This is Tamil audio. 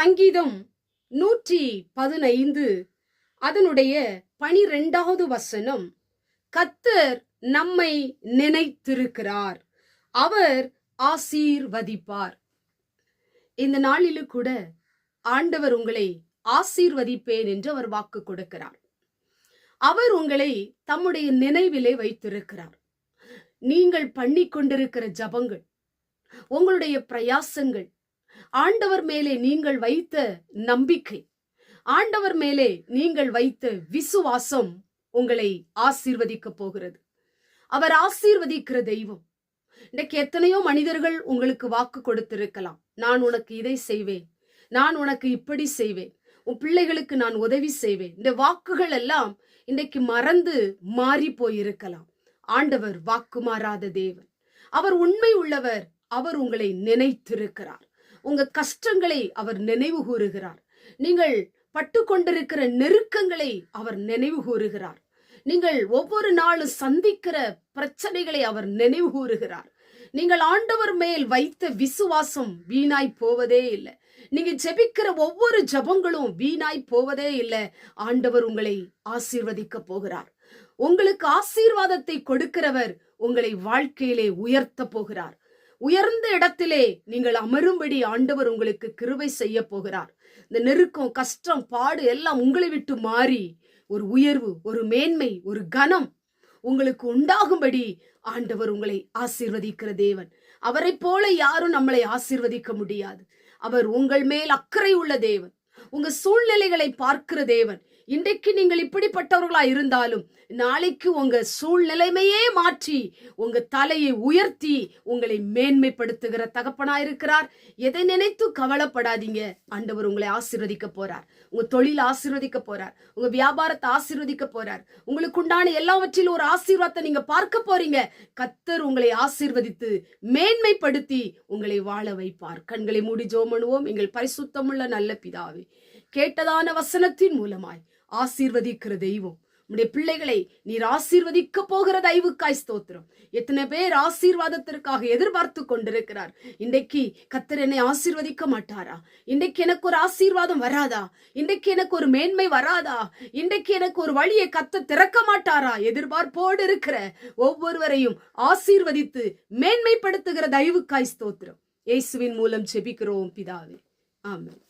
சங்கீதம் நூற்றி பதினைந்து. அதனுடைய பனிரெண்டாவது வசனம் கத்தர் நம்மை நினைத்திருக்கிறார் அவர் ஆசீர்வதிப்பார். இந்த நாளிலும் கூட ஆண்டவர் உங்களை ஆசீர்வதிப்பேன் என்று அவர் வாக்கு கொடுக்கிறார். அவர் உங்களை தம்முடைய நினைவிலே வைத்திருக்கிறார். நீங்கள் பண்ணி கொண்டிருக்கிற ஜபங்கள் உங்களுடைய பிரயாசங்கள் ஆண்டவர் மேலே நீங்கள் வைத்த நம்பிக்கை ஆண்டவர் மேலே நீங்கள் வைத்த விசுவாசம் உங்களை ஆசீர்வதிக்க போகிறது. அவர் ஆசீர்வதிக்கிற தெய்வம். இன்றைக்கு எத்தனையோ மனிதர்கள் உங்களுக்கு வாக்கு கொடுத்திருக்கலாம். நான் உனக்கு இதை செய்வேன் நான் உனக்கு இப்படி செய்வேன் உன் பிள்ளைகளுக்கு நான் உதவி செய்வேன். இந்த வாக்குகள் எல்லாம் இன்றைக்கு மறந்து மாறி போயிருக்கலாம். ஆண்டவர் வாக்கு மாறாத தேவன். அவர் உண்மை உள்ளவர் அவர் உங்களை நினைத்திருக்கிறார். உங்க கஷ்டங்களை அவர் நினைவு கூறுகிறார். நீங்கள் பட்டு கொண்டிருக்கிற நெருக்கங்களை அவர் நினைவு கூறுகிறார். நீங்கள் ஒவ்வொரு நாளும் சந்திக்கிற பிரச்சனைகளை அவர் நினைவு கூறுகிறார். நீங்கள் ஆண்டவர் மேல் வைத்த விசுவாசம் வீணாய் போவதே இல்லை. நீங்க ஜெபிக்கிற ஒவ்வொரு ஜபங்களும் வீணாய் போவதே இல்லை. ஆண்டவர் உங்களை ஆசீர்வதிக்க போகிறார். உங்களுக்கு ஆசீர்வாதத்தை கொடுக்கிறவர் உங்களை வாழ்க்கையிலே உயர்த்த போகிறார். உயர்ந்த இடத்திலே நீங்கள் அமரும்படி ஆண்டவர் உங்களுக்கு கிருவை செய்ய போகிறார். இந்த நெருக்கம் கஷ்டம் பாடு எல்லாம் உங்களை விட்டு மாறி ஒரு உயர்வு ஒரு மேன்மை ஒரு கனம் உங்களுக்கு உண்டாகும்படி ஆண்டவர் உங்களை ஆசீர்வதிக்கிற தேவன். அவரை போல யாரும் நம்மளை ஆசீர்வதிக்க முடியாது. அவர் உங்கள் மேல் அக்கறை உள்ள தேவன். உங்க சூழ்நிலைகளை பார்க்கிற தேவன். இன்றைக்கு நீங்கள் இப்படிப்பட்டவர்களா இருந்தாலும் நாளைக்கு உங்க சூழ்நிலைமையே மாற்றி உங்க தலையை உயர்த்தி உங்களை மேன்மைப்படுத்துகிற தகப்பனா இருக்கிறார் எதை நினைத்து கவலைப்படாதீங்க. ஆண்டவர் உங்களை ஆசீர்வதிக்க போறார். உங்க தொழில் ஆசீர்வதிக்க போறார். உங்க வியாபாரத்தை ஆசீர்வதிக்க போறார். உங்களுக்கு உண்டான எல்லாவற்றிலும் ஒரு ஆசீர்வாதத்தை நீங்க பார்க்க போறீங்க. கத்தர் உங்களை ஆசீர்வதித்து மேன்மைப்படுத்தி உங்களை வாழ வைப்பார். கண்களை மூடி ஜோமனுவோம் எங்கள் பரிசுத்தமுள்ள நல்ல பிதாவே கேட்டதான வசனத்தின் மூலமாய் ஆசீர்வதிக்கிற தெய்வம். உடைய பிள்ளைகளை நீர் ஆசீர்வதிக்க போகிற தெய்வுக்காய் ஸ்தோத்திரம். எத்தனை பேர் ஆசீர்வாதத்திற்காக எதிர்பார்த்து கொண்டிருக்கிறார். இன்றைக்கு கத்தர் என்னை ஆசீர்வதிக்க மாட்டாரா? இன்றைக்கு எனக்கு ஒரு ஆசீர்வாதம் வராதா? இன்றைக்கு எனக்கு ஒரு மேன்மை வராதா? இன்றைக்கு எனக்கு ஒரு வழியை கத்த திறக்க மாட்டாரா? எதிர்பார்ப்போடு இருக்கிற ஒவ்வொருவரையும் ஆசீர்வதித்து மேன்மைப்படுத்துகிற தெய்வுக்காய் ஸ்தோத்திரம். இயேசுவின் மூலம் செபிக்கிறோம் பிதாவே. ஆமாம்